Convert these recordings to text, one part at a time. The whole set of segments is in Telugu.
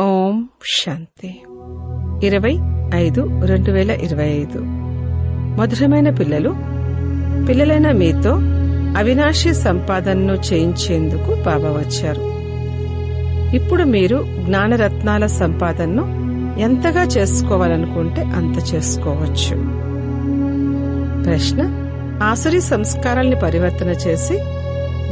ఓం శాంతి. ఇరవై ఐదు రెండు వేల ఇరవై ఐదు. మధురమైన పిల్లలు పిల్లలైన మీతో అవినాశి సంపాదనను చేయించేందుకు బాబా వచ్చారు. ఇప్పుడు మీరు జ్ఞానరత్నాల సంపాదనను ఎంతగా చేసుకోవాలనుకుంటే అంత చేసుకోవచ్చు. ప్రశ్న ఆసురి సంస్కారాల్ని పరివర్తన చేసి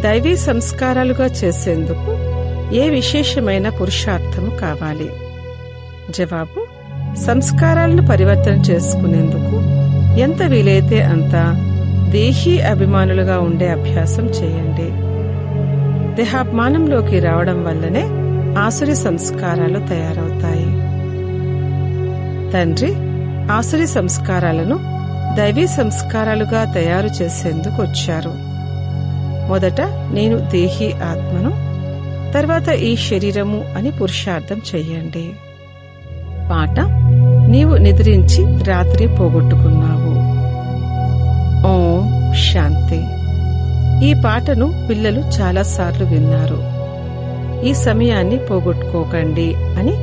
దైవీ సంస్కారాలుగా చేసేందుకు ఏ విశేషమైన పురుషార్థము కావాలి? జవాబు సంస్కారాలను పరివర్తన చేసుకునేందుకు ఎంత వీలైతే అంత దేహీ అభిమానులుగా ఉండే అభ్యాసం చేయండి. దేహాభిమానంలోకి రావడం వల్లనే ఆసురి సంస్కారాలు తయారవుతాయి. తండ్రి ఆసురి సంస్కారాలను దైవీ సంస్కారాలుగా తయారు చేసేందుకు వచ్చారు. మొదట నేను దేహీ ఆత్మను తర్వాత ఈ శరీరము అని పురుషార్థం చెయ్యండి పాట నీవు నిద్రించి రాత్రి పోగొట్టుకున్నావు. ఓం శాంతి. ఈ పాటను పిల్లలు చాలాసార్లు విన్నారు. ఈ సమయాన్ని పోగొట్టుకోకండి అని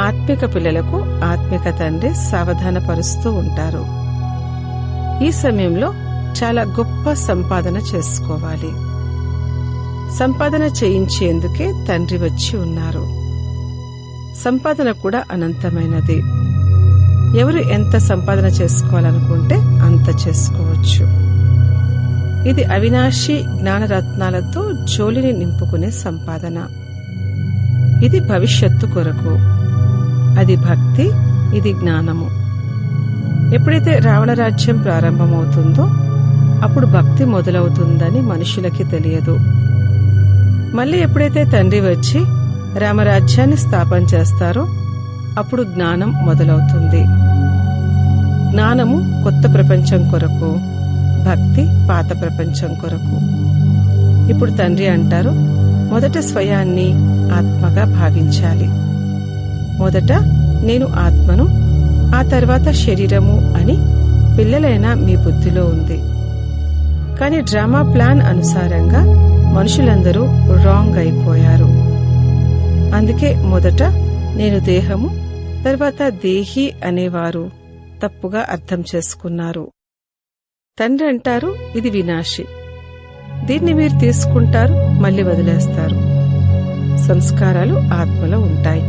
ఆత్మిక పిల్లలకు ఆత్మిక తండ్రి సావధానపరుస్తూ ఉంటారు. ఈ సమయంలో చాలా గొప్ప సంపాదన చేసుకోవాలి. సంపాదన చేయించేందుకే తండ్రి వచ్చి ఉన్నారు. సంపాదన కూడా అనంతమైనది. ఎవరు ఎంత సంపాదన చేసుకోవాలనుకుంటే అంత చేసుకోవచ్చు. ఇది అవినాశి జ్ఞానరత్నాలతో జోలిని నింపుకునే సంపాదన. ఇది భవిష్యత్తు కొరకు. అది భక్తి ఇది జ్ఞానము. ఎప్పుడైతే రావణ రాజ్యం ప్రారంభమవుతుందో అప్పుడు భక్తి మొదలవుతుందని మనుషులకి తెలియదు. మళ్ళీ ఎప్పుడైతే తండ్రి వచ్చి రామరాజ్యాన్ని స్థాపన చేస్తారో అప్పుడు జ్ఞానం మొదలవుతుంది. జ్ఞానము కొత్త ప్రపంచం కొరకు భక్తి పాత ప్రపంచం కొరకు. ఇప్పుడు తండ్రి అంటారు మొదట స్వయాన్ని ఆత్మగా భావించాలి. మొదట నేను ఆత్మను ఆ తర్వాత శరీరము అని పిల్లలైన మీ బుద్ధిలో ఉంది. కానీ డ్రామా ప్లాన్ అనుసారంగా మనుషులందరూ రాంగ్ అయిపోయారు. అందుకే మొదట నేను దేహము తర్వాత దేహి అనేవారు తప్పుగా అర్థం చేసుకున్నారు. తండ్రి అంటారు ఇది వినాశి. దీన్ని మీరు తీసుకుంటారు మళ్ళీ వదిలేస్తారు. సంస్కారాలు ఆత్మలో ఉంటాయి.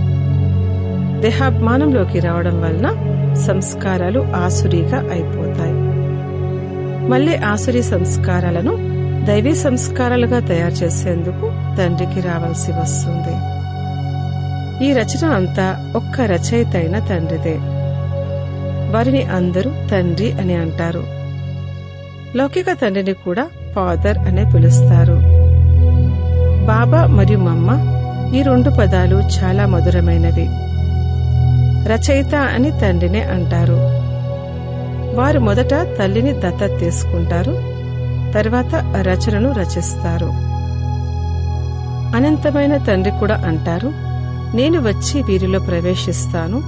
దేహాభిమానంలోకి రావడం వలన సంస్కారాలు ఆసురిగా అయిపోతాయి. మళ్ళీ ఆసురి సంస్కారాలను దైవీ సంస్కారాలుగా తయారు చేసేందుకు తండ్రికి రావాల్సి వస్తుంది. ఈ రచన అంతా ఒక్క రచయిత అయిన తండ్రిదే. వారిని అందరూ తండ్రి అని అంటారు. లౌకిక తండ్రిని కూడా ఫాదర్ అనే పిలుస్తారు. బాబా మరియు మమ్మ ఈ రెండు పదాలు చాలా మధురమైనవి. రచయిత అని తండ్రినే అంటారు. వారు మొదట తల్లిని దత్తత తీసుకుంటారు తర్వాత రచనను రచిస్తారు. అనంతమైన తండ్రి కూడా అంటారు నేను వచ్చి వీరిలో ప్రవేశిస్తాను.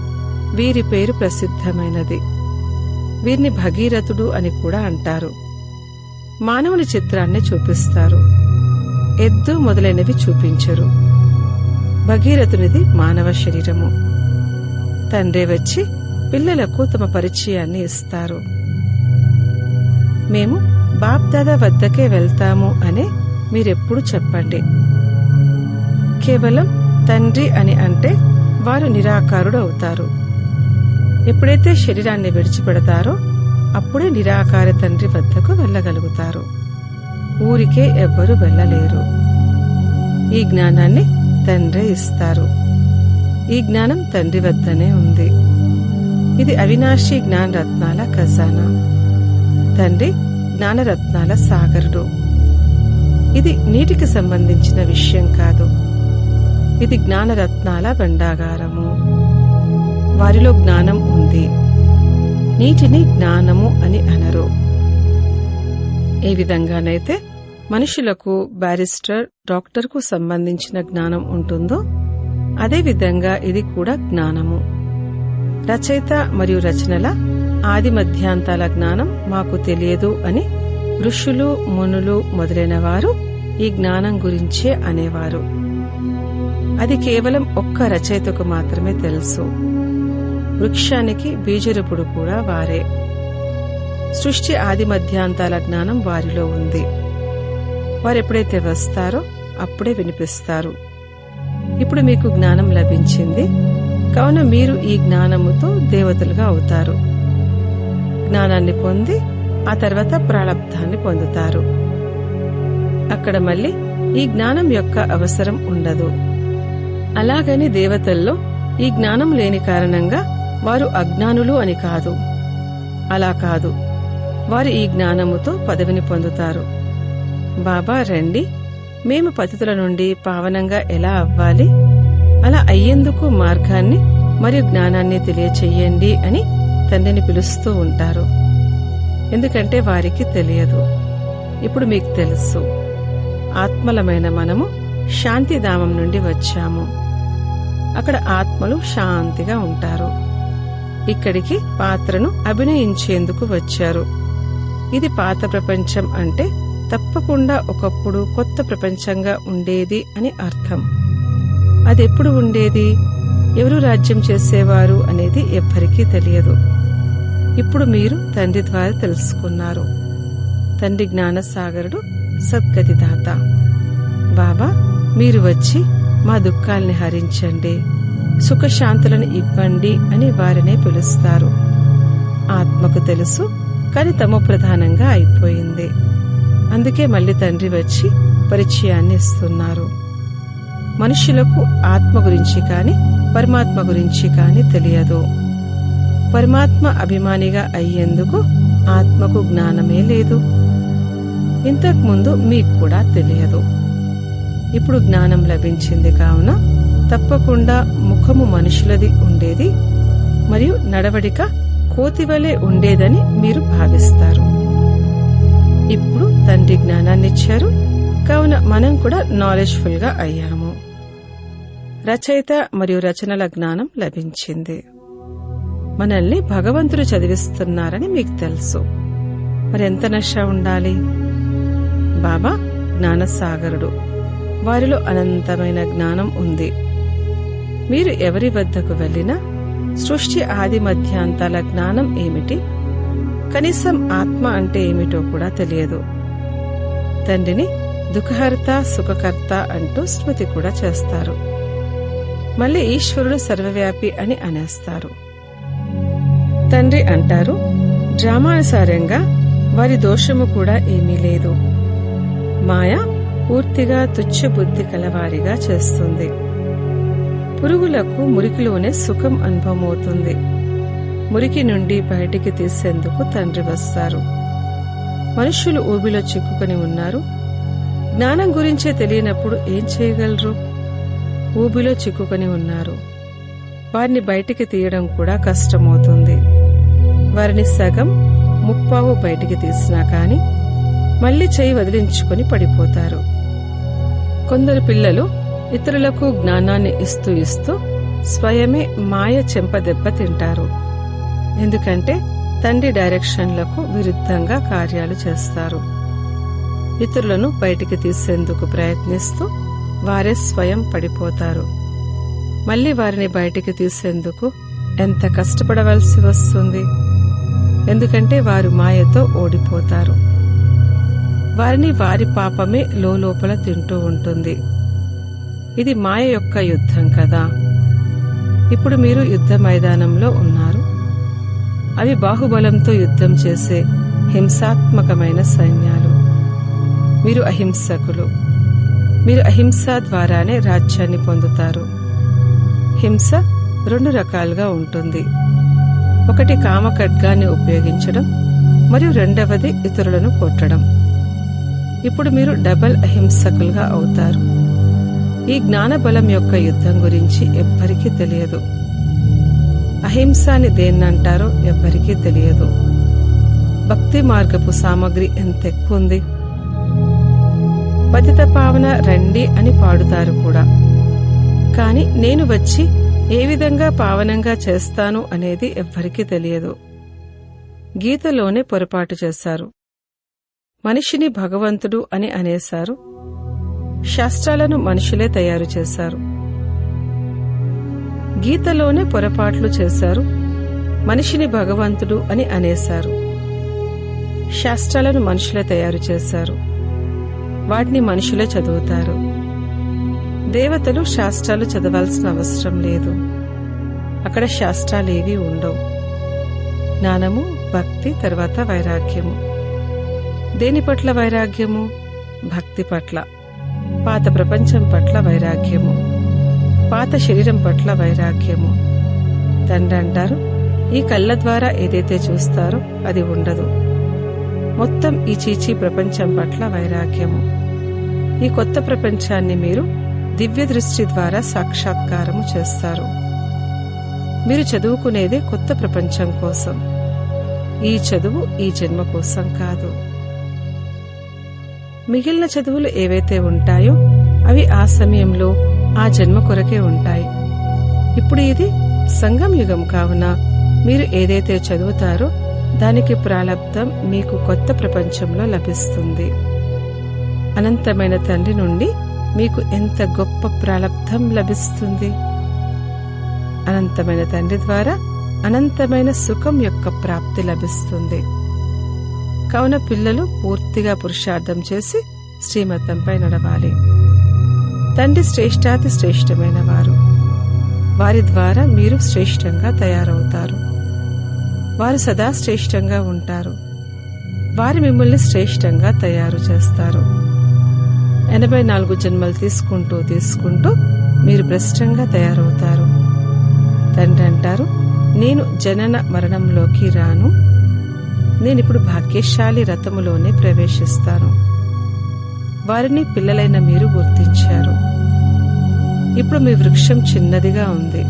వీరి పేరు ప్రసిద్ధమైనది. వీరిని భగీరథుడు అని కూడా అంటారు. మానవుని చిత్రాన్ని చూపిస్తారు. ఎద్దు మొదలైనవి చూపించరు. భగీరథునిది మానవ శరీరము. తండ్రి వచ్చి పిల్లలకు తమ పరిచయాన్ని ఇస్తారు. మేము బాప్దాద వద్దకే వెళ్తాము అని మీరెప్పుడు చెప్పండి. కేవలం తండ్రి అని అంటే వారు నిరాకారుడు అవుతారు ఎప్పుడైతే శరీరాన్ని విడిచిపెడతారో అప్పుడే నిరాకార తండ్రి వద్దకు వెళ్ళగలుగుతారు. ఊరికే ఎవ్వరూ వెళ్ళలేరు. ఈ జ్ఞానాన్ని తండ్రే ఇస్తారు. ఈ జ్ఞానం తండ్రి వద్దనే ఉంది. ఇది అవినాశి జ్ఞానరత్నాల ఖజానా. తండ్రి జ్ఞానరత్నాల సాగరుడు. ఇది నీటికి సంబంధించిన విషయం కాదు. ఇది జ్ఞానరత్నాల భండాగారము వారిలో జ్ఞానం ఉంది. నీటిని జ్ఞానము అని అనరు. ఏ విధంగానైతే మనుషులకు బ్యారిస్టర్ డాక్టర్కు సంబంధించిన జ్ఞానం ఉంటుందో అదే విధంగా ఇది కూడా జ్ఞానము. రచయిత మరియు రచనల ఆది మధ్యాంతాల జ్ఞానం మాకు తెలియదు అని ఋషులు మునులు మొదలైన వారు ఈ జ్ఞానం గురించే అనేవారు. అది కేవలం ఒక్క రచయితకు మాత్రమే తెలుసు. వృక్షానికి బీజరూపుడు కూడా వారే. సృష్టి ఆది మధ్యాంతాల జ్ఞానం వారిలో ఉంది. వారెప్పుడైతే వస్తారో అప్పుడే వినిపిస్తారు. ఇప్పుడు మీకు జ్ఞానం లభించింది. కావున మీరు ఈ జ్ఞానముతో దేవతలుగా అవుతారు. జ్ఞానాన్ని పొంది ఆ తర్వాత ప్రాలబ్ధాన్ని పొందుతారు. అక్కడ మళ్ళీ ఈ జ్ఞానం యొక్క అవసరం ఉండదు. అలాగని దేవతల్లో ఈ జ్ఞానం లేని కారణంగా వారు అజ్ఞానులు అని కాదు. అలా కాదు. వారు ఈ జ్ఞానముతో పదవిని పొందుతారు. బాబా రండి. మేము పతితుల నుండి పావనంగా ఎలా అవ్వాలి? అలా అయ్యేందుకు మార్గాన్ని మరియు జ్ఞానాన్ని తెలియచేయండి అని తండ్రిని పిలుస్తూ ఉంటారు. ఎందుకంటే వారికి తెలియదు. ఇప్పుడు మీకు తెలుసు. ఆత్మలమైన మనము శాంతిధామం నుండి వచ్చాము. అక్కడ ఆత్మలు శాంతిగా ఉంటారు. ఇక్కడికి పాత్రను అభినయించేందుకు వచ్చారు. ఇది పాత ప్రపంచం అంటే తప్పకుండా ఒకప్పుడు కొత్త ప్రపంచంగా ఉండేది అని అర్థం. అదెప్పుడు ఉండేది? ఎవరు రాజ్యం చేసేవారు అనేది ఎవ్వరికీ తెలియదు. ఇప్పుడు మీరు తండ్రి ద్వారా తెలుసుకున్నారు. తండ్రి జ్ఞానసాగరుడు సద్గతిదాత. బాబా మీరు వచ్చి మా దుఃఖాల్ని హరించండి. సుఖశాంతులను ఇవ్వండి అని వారినే పిలుస్తారు. ఆత్మకు తెలుసు కానీ తమ ప్రధానంగా అయిపోయింది. అందుకే మళ్ళీ తండ్రి వచ్చి పరిచయాన్ని ఇస్తున్నారు. మనుషులకు ఆత్మ గురించి కాని పరమాత్మ గురించి కాని తెలియదు. పరమాత్మ అభిమానిగా అయ్యేందుకు ఆత్మకు జ్ఞానమే లేదు. ఇంతకుముందు మీకు కూడా తెలియదు. ఇప్పుడు జ్ఞానం లభించింది కావున తప్పకుండా ముఖము మనుషులది ఉండేది మరియు నడవడిక కోతివలే ఉండేదని మీరు భావిస్తారు. ఇప్పుడు తండ్రి జ్ఞానాన్నిచ్చారు కావున మనం కూడా నాలెడ్జ్ఫుల్గా అయ్యాము. రచయిత మరియు రచనల జ్ఞానం లభించింది. మనల్ని భగవంతుడు చదివిస్తున్నారని మీకు తెలుసు. మరెంత నష ఉండాలి? బాబా జ్ఞానసాగరుడు. వారిలో అనంతమైన జ్ఞానం ఉంది. మీరు ఎవరి వద్దకు వెళ్ళినా సృష్టి ఆది మధ్యాంతాల జ్ఞానం ఏమిటి? కనీసం ఆత్మ అంటే ఏమిటో కూడా తెలియదు. తండ్రిని దుఃఖహర్త సుఖకర్త అంటూ స్మృతి కూడా చేస్తారు. మళ్ళీ ఈశ్వరుడు సర్వవ్యాపి అని అనేస్తారు. తండ్రి అంటారు డ్రామానుసారంగా వారి దోషము కూడా ఏమీ లేదు. మాయ పూర్తిగా తుచ్చ బుద్ధి కలవారిగా చేస్తుంది. పురుగులకు మురికిలోనే సుఖం అనుభవమవుతుంది. మురికి నుండి బయటికి తీసేందుకు తండ్రి వస్తారు. మనుషులు ఊబిలో చిక్కుకొని ఉన్నారు. జ్ఞానం గురించే తెలియనప్పుడు ఏం చేయగలరు? ఊబిలో చిక్కుకొని ఉన్నారు. వారిని బయటికి తీయడం కూడా కష్టమవుతుంది. వారిని సగం ముప్పావు బయటికి తీసినా కాని మళ్ళీ చేయి వదిలించుకొని పడిపోతారు. కొందరు పిల్లలు ఇతరులకు జ్ఞానాన్ని ఇస్తూ ఇస్తూ స్వయమే మాయ చెంపదెబ్బ తింటారు. ఎందుకంటే తండ్రి డైరెక్షన్లకు విరుద్ధంగా కార్యాలు చేస్తారు. ఇతరులను బయటికి తీసేందుకు ప్రయత్నిస్తూ వారే స్వయం పడిపోతారు. మళ్ళీ వారిని బయటికి తీసేందుకు ఎంత కష్టపడవలసి వస్తుంది? ఎందుకంటే వారు మాయతో ఓడిపోతారు. వారిని వారి పాపమే లోపల తింటూ ఉంటుంది. ఇది మాయ యొక్క యుద్ధం కదా. ఇప్పుడు మీరు యుద్ధ మైదానంలో ఉన్నారు. అవి బాహుబలంతో యుద్ధం చేసే హింసాత్మకమైన సైన్యాలు. మీరు అహింసకులు. మీరు అహింస ద్వారానే రాజ్యాన్ని పొందుతారు. హింస రెండు రకాలుగా ఉంటుంది. ఒకటి కామ ఖడ్గాన్ని ఉపయోగించడం మరియు రెండవది ఇతరులను కొట్టడం. ఇప్పుడు మీరు డబల్ అహింసకులుగా అవుతారు. ఈ జ్ఞానబలం యొక్క యుద్ధం గురించి ఎవ్వరికీ తెలియదు. అహింస అని దేన్నంటారో ఎవ్వరికీ తెలియదు. భక్తి మార్గపు సామగ్రి ఎంత ఎక్కువ ఉంది పతిత పావన రండి అని పాడుతారు కూడా. కాని నేను వచ్చి ఏ విధంగా పావనంగా చేస్తాను అనేది ఎవ్వరికీ తెలియదు. గీతలోనే పొరపాటు చేశారు. మనిషిని భగవంతుడు అని అనేశారు. శాస్త్రాలను మనుషులే తయారు చేశారు. గీతలోనే పొరపాట్లు చేశారు. మనిషిని భగవంతుడు అని అనేశారు. శాస్త్రాలను మనుషులే తయారు చేశారు. వాటిని మనుషులే చదువుతారు. దేవతలు శాస్త్రాలు చదవాల్సిన అవసరం లేదు. అక్కడ శాస్త్రాలేవి ఉండవు. జ్ఞానము భక్తి తర్వాత వైరాగ్యము. దేని పట్ల వైరాగ్యము? భక్తి పట్ల. పాత ప్రపంచం పట్ల వైరాగ్యము. పాత శరీరం పట్ల వైరాగ్యము. తండ్రి అంటారు ఈ కళ్ళ ద్వారా ఏదైతే చూస్తారో అది ఉండదు. మొత్తం ఈ చీచీ ప్రపంచం పట్ల వైరాగ్యము. ఈ కొత్త ప్రపంచాన్ని మీరు దివ్య దృష్టి ద్వారా సాక్షాత్కారము చేస్తారు. మీరు చదువుకునేదే కొత్త ప్రపంచం కోసం. ఈ చదువు ఈ జన్మ కోసం కాదు. మిగిలిన చదువులు ఏవైతే ఉంటాయో అవి ఆ సమయంలో ఆ జన్మ కొరకే ఉంటాయి. ఇప్పుడు ఇది సంగం యుగం కావున మీరు ఏదైతే చదువుతారో దానికి ప్రాలబ్ధం మీకు కొత్త ప్రపంచంలో లభిస్తుంది. అనంతమైన తండ్రి నుండి మీకు ఎంత గొప్ప ప్రారంధం లభిస్తుంది. అనంతమైన తండ్రి ద్వారా అనంతమైన సుఖం యొక్క ప్రాప్తి లభిస్తుంది. కావున పిల్లలు పూర్తిగా పురుషార్థం చేసి శ్రీమతంపై నడవాలి. తండ్రి శ్రేష్టాతి శ్రేష్టమైన వారు. వారి ద్వారా మీరు శ్రేష్టంగా తయారవుతారు. వారు సదా శ్రేష్టంగా ఉంటారు. వారి మిమ్మల్ని శ్రేష్టంగా తయారు చేస్తారు. ఎనభై నాలుగు జన్మలు తీసుకుంటూ తీసుకుంటూ మీరు భ్రష్టంగా తయారవుతారు. తండ్రి అంటారు నేను జనన మరణంలోకి రాను. నేను ఇప్పుడు భాగ్యశాలి రథములోనే ప్రవేశిస్తాను. వారిని పిల్లలైన మీరు గుర్తించారు. ఇప్పుడు మీ వృక్షం చిన్నదిగా ఉంది.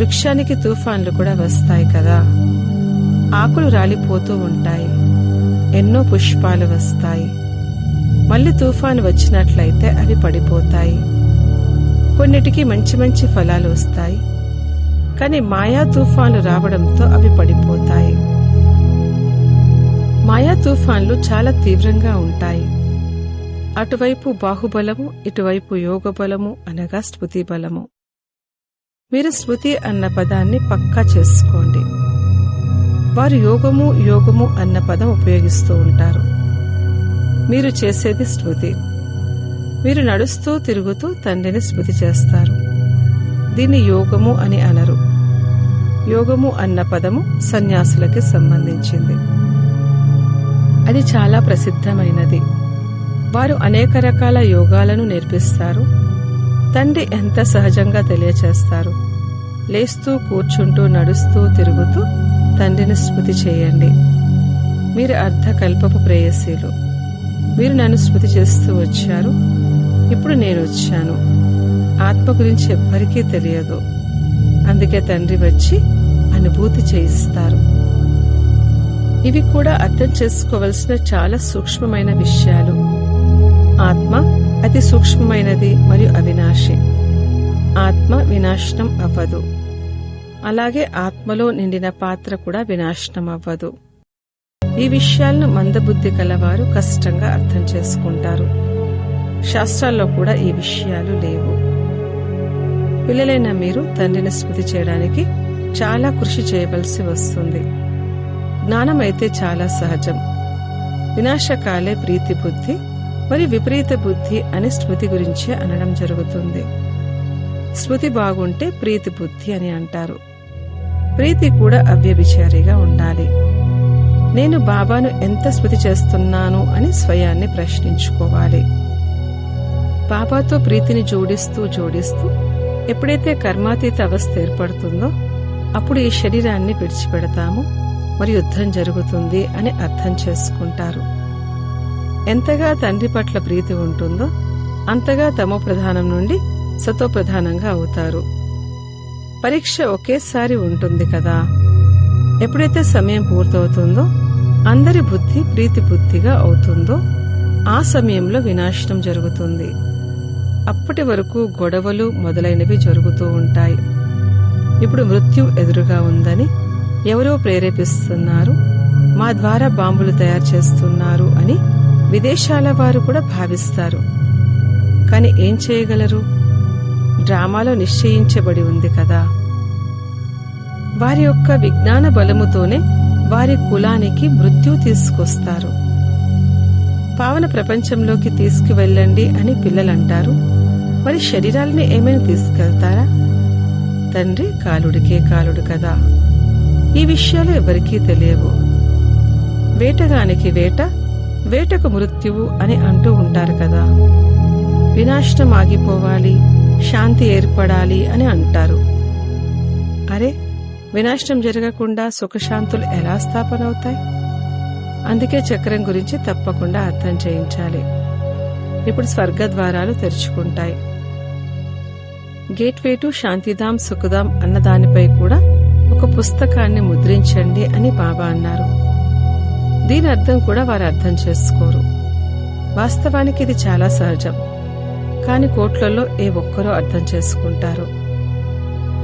వృక్షానికి తుఫాన్లు కూడా వస్తాయి కదా. ఆకులు రాలిపోతూ ఉంటాయి. ఎన్నో పుష్పాలు వస్తాయి. మళ్ళీ తుఫాను వచ్చినట్లయితే అవి పడిపోతాయి. కొన్నిటికి మంచి మంచి ఫలాలు వస్తాయి. కానీ మాయా తుఫాన్లు రావడంతో అవి పడిపోతాయి. మాయా తుఫాన్లు చాలా తీవ్రంగా ఉంటాయి. అటువైపు బాహుబలము ఇటువైపు యోగ బలము అనగా స్మృతి బలము మీరు స్మృతి అన్న పదాన్ని పక్కా చేసుకోండి. వారు యోగము యోగము అన్న పదం ఉపయోగిస్తూ ఉంటారు. మీరు చేసేది స్మృతి మీరు నడుస్తూ తిరుగుతూ తండ్రిని స్మృతి చేస్తారు. దీన్ని యోగము అని అనరు. యోగము అన్న పదము సన్యాసులకి సంబంధించింది. అది చాలా ప్రసిద్ధమైనది. వారు అనేక రకాల యోగాలను నేర్పిస్తారు. తండ్రి ఎంత సహజంగా తెలియచేస్తారు. లేస్తూ కూర్చుంటూ నడుస్తూ తిరుగుతూ తండ్రిని స్మృతి చేయండి. మీరు అర్ధకల్పపు ప్రేయసీలు. మీరు నన్ను స్మృతి చేస్తూ వచ్చారు. ఇప్పుడు నేను వచ్చాను. ఆత్మ గురించి ఎవ్వరికీ తెలియదు. అందుకే తండ్రి వచ్చి అనుభూతి చేయిస్తారు. ఇవి కూడా అర్థం చేసుకోవలసిన చాలా సూక్ష్మమైన విషయాలు. ఆత్మ అతి సూక్ష్మమైనది మరియు అవినాశి. ఆత్మ వినాశనం అవ్వదు. అలాగే ఆత్మలో నిండిన పాత్ర కూడా వినాశనం అవ్వదు. ఈ విషయాలను మందబుద్ధి కలవారు కష్టంగా అర్థం చేసుకుంటారు. శాస్త్రాల్లో కూడా ఈ విషయాలు లేవు. పిల్లలైన మీరు తండ్రిని స్మృతి చేయడానికి చాలా కృషి చేయవలసి వస్తుంది. జ్ఞానం అయితే చాలా సహజం. వినాశకాలే ప్రీతి బుద్ధి మరియు విపరీత బుద్ధి అని స్మృతి గురించి అనడం జరుగుతుంది. స్మృతి బాగుంటే ప్రీతి బుద్ధి అని అంటారు. ప్రీతి కూడా అవ్యభిచారిగా ఉండాలి. నేను బాబాను ఎంత స్మృతి చేస్తున్నాను అని స్వయాన్ని ప్రశ్నించుకోవాలి. బాబాతో ప్రీతిని జోడిస్తూ జోడిస్తూ ఎప్పుడైతే కర్మాతీత అవస్థ ఏర్పడుతుందో అప్పుడు ఈ శరీరాన్ని విడిచిపెడతాము మరి యుద్ధం జరుగుతుంది అని అర్థం చేసుకుంటారు. ఎంతగా తండ్రి పట్ల ప్రీతి ఉంటుందో అంతగా తమో ప్రధానం నుండి సతో ప్రధానంగా అవుతారు. పరీక్ష ఒకేసారి ఉంటుంది కదా. ఎప్పుడైతే సమయం పూర్తవుతుందో అందరి బుద్ధి ప్రీతి బుద్ధిగా అవుతుందో ఆ సమయంలో వినాశనం జరుగుతుంది. అప్పటి వరకు గొడవలు మొదలైనవి జరుగుతూ ఉంటాయి. ఇప్పుడు మృత్యు ఎదురుగా ఉందని ఎవరో ప్రేరేపిస్తున్నారు మా ద్వారా బాంబులు తయారు చేస్తున్నారు అని విదేశాల వారు కూడా భావిస్తారు. కాని ఏం చేయగలరు? డ్రామాలో నిశ్చయించబడి ఉంది కదా. వారి యొక్క విజ్ఞాన బలముతోనే వారి కులానికి మృత్యు తీసుకొస్తారు. పావన ప్రపంచంలోకి తీసుకువెళ్ళండి అని పిల్లలంటారు. మరి శరీరాలని ఏమైనా తీసుకెళ్తారా? తండ్రి కాలుడికే కాలుడు కదా. ఈ విషయాలు ఎవరికీ తెలియవు. వేటగానికి వేట వేటకు మృత్యువు అని అంటూ ఉంటారు కదా. వినాశనం ఆగిపోవాలి శాంతి ఏర్పడాలి అని అంటారు. వినాశనం జరగకుండా సుఖశాంతులు ఎలా స్థాపనవుతాయి అందుకే చక్రం గురించి తప్పకుండా అర్థం చేయించాలి. ఇప్పుడు స్వర్గ ద్వారాలు తెరుచుకుంటాయి. గేట్వే టు శాంతిధామ్ సుఖదాం అన్న దానిపై కూడా ఒక పుస్తకాన్ని ముద్రించండి అని బాబా అన్నారు. దీని అర్థం కూడా వారు అర్థం చేసుకోరు. వాస్తవానికి ఇది చాలా సహజం. కాని కోట్లలో ఏ ఒక్కరూ అర్థం చేసుకుంటారు.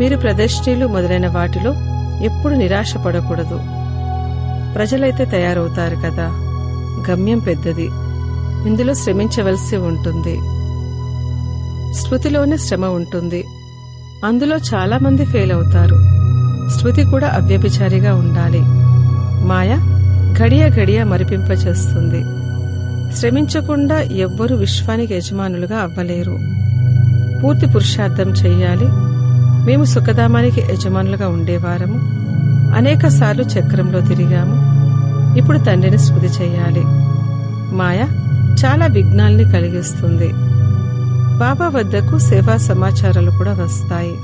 మీరు ప్రదర్శనలు మొదలైన వాటిలో ఎప్పుడు నిరాశ పడకూడదు ప్రజలైతే తయారవుతారు కదా. గమ్యం పెద్దది. ఇందులో శ్రమించవలసి ఉంటుంది. శృతిలోనే శ్రమ ఉంటుంది. అందులో చాలామంది ఫెయిల్ అవుతారు. శృతి కూడా అవ్యభిచారిగా ఉండాలి. మాయ ఘడియ ఘడియ మరిపింపచేస్తుంది శ్రమించకుండా ఎవ్వరూ విశ్వానికి యజమానులుగా అవ్వలేరు. పూర్తి పురుషార్థం చెయ్యాలి మేము సుఖధామానికి యజమానులుగా ఉండేవారము అనేక సార్లు చక్రంలో తిరిగాము. ఇప్పుడు తండ్రిని స్మృతి చేయాలి. మాయ చాలా విఘ్నాల్ని కలిగిస్తుంది. బాబా వద్దకు సేవా సమాచారాలు కూడా వస్తాయి.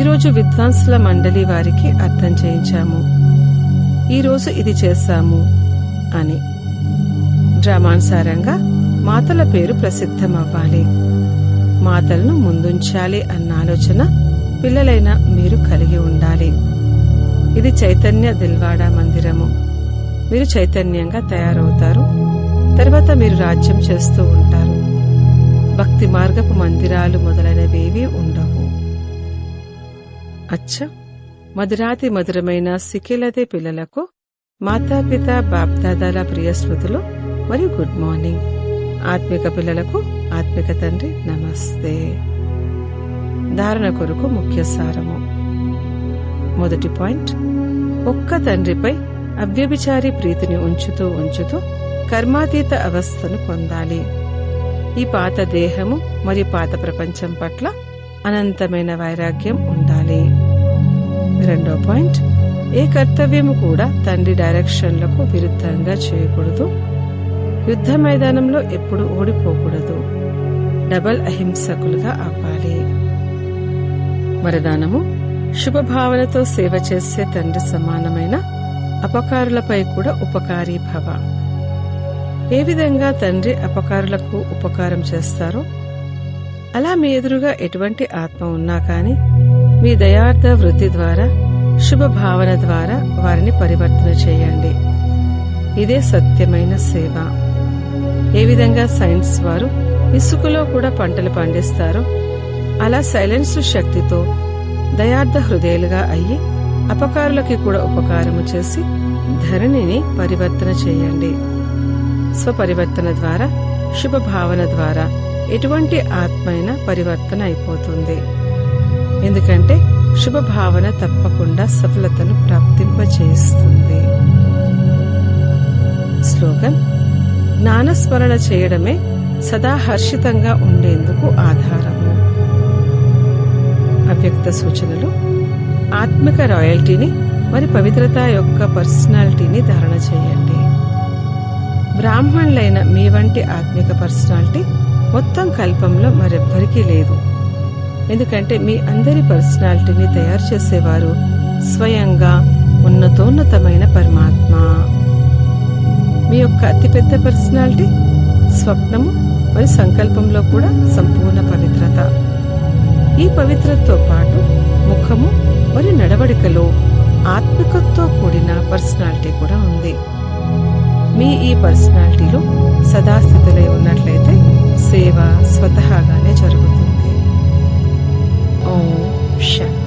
ఈరోజు విద్వాంసుల మండలి వారికి అర్థం చేయించాము. ఈరోజు ఇది చేశాము అని. డ్రామానుసారంగా మాతల పేరు ప్రసిద్ధమవ్వాలి. మాతలను ముందుంచాలి అన్న ఆలోచన పిల్లలైన మీరు కలిగి ఉండాలి. ఇది చైతన్య దిల్వాడా మందిరము. మీరు చైతన్యంగా తయారవుతారు. తర్వాత మీరు రాజ్యం చేస్తూ ఉంటారు. భక్తి మార్గపు మందిరాలు మొదలైనవేవి ఉండవు. అచ్చ! మధురాతి మధురమైన సికిలదే పిల్లలకు మాతాపిత బాప్దాదాల ప్రియ స్మృతులు మరియు గుడ్ మార్నింగ్. ఆత్మిక పిల్లలకు ఆత్మిక తండ్రి నమస్తే. ధారణ కొరకు ముఖ్య సారము. మొదటి పాయింట్ ఒక్క తండ్రిపై అవ్యభిచారి ప్రీతిని ఉంచుతూ ఉంచుతూ కర్మాతీత అవస్థను పొందాలి. ఈ పాత దేహము మరియు పాత ప్రపంచం పట్ల అనంతమైన వైరాగ్యం ఉండాలి. రెండో పాయింట్ ఏ కర్తవ్యము కూడా తండ్రి డైరెక్షన్లకు విరుద్ధంగా చేయకూడదు. యుద్ధ మైదానంలో ఎప్పుడు ఓడిపోకూడదు. డబల్ అహింసకులుగా అవ్వాలి. వరదానము శుభభావనతో సేవ చేసే తండ్రి సమానమైన అపకారులపై కూడా ఉపకారీ భవ. ఏ విధంగా తండ్రి అపకారులకు ఉపకారం చేస్తారో అలా మీ ఎదురుగా ఎటువంటి ఆత్మ ఉన్నా కాని మీ దయార్థ వృత్తి ద్వారా శుభ భావన ద్వారా వారిని పరివర్తన చేయండి. ఇదే సత్యమైన సేవ. ఏ విధంగా సైన్స్ వారు ఇసుకలో కూడా పంటలు పండిస్తారో అలా సైలెన్స్ శక్తితో దయార్థ హృదయాలుగా అయ్యి అపకారులకి కూడా ఉపకారము చేసి ధరణిని పరివర్తన చేయండి. స్వపరివర్తన ద్వారా శుభ భావన ద్వారా ఎటువంటి ఆత్మైన పరివర్తన అయిపోతుంది. ఎందుకంటే శుభ భావన తప్పకుండా సఫలతను ప్రాప్తింపచేస్తుంది. స్లోగన్ జ్ఞానస్మరణ చేయడమే సదా హర్షితంగా ఉండేందుకు ఆధారము. అవ్యక్త సూచనలు ఆత్మిక రాయల్టీని మరి పవిత్రత యొక్క పర్సనాలిటీని ధారణ చేయండి. బ్రాహ్మణులైన మీ వంటి ఆత్మిక పర్సనాలిటీ మొత్తం కల్పంలో మరెవ్వరికీ లేదు. ఎందుకంటే మీ అందరి పర్సనాలిటీని తయారు చేసేవారు స్వయంగా ఉన్నతోన్నతమైన పరమాత్మ. మీ యొక్క అతిపెద్ద పర్సనాలిటీ స్వప్నము మరియు సంకల్పంలో కూడా సంపూర్ణ పవిత్రత. ఈ పవిత్రతో పాటు ముఖము మరియు నడవడికలో ఆత్మికతో కూడిన పర్సనాలిటీ కూడా ఉంది. మీ ఈ పర్సనాలిటీలో సదాస్థితులై ఉన్నట్లయితే సేవ స్వతహాగానే జరుగుతుంది. ఓం శాంతి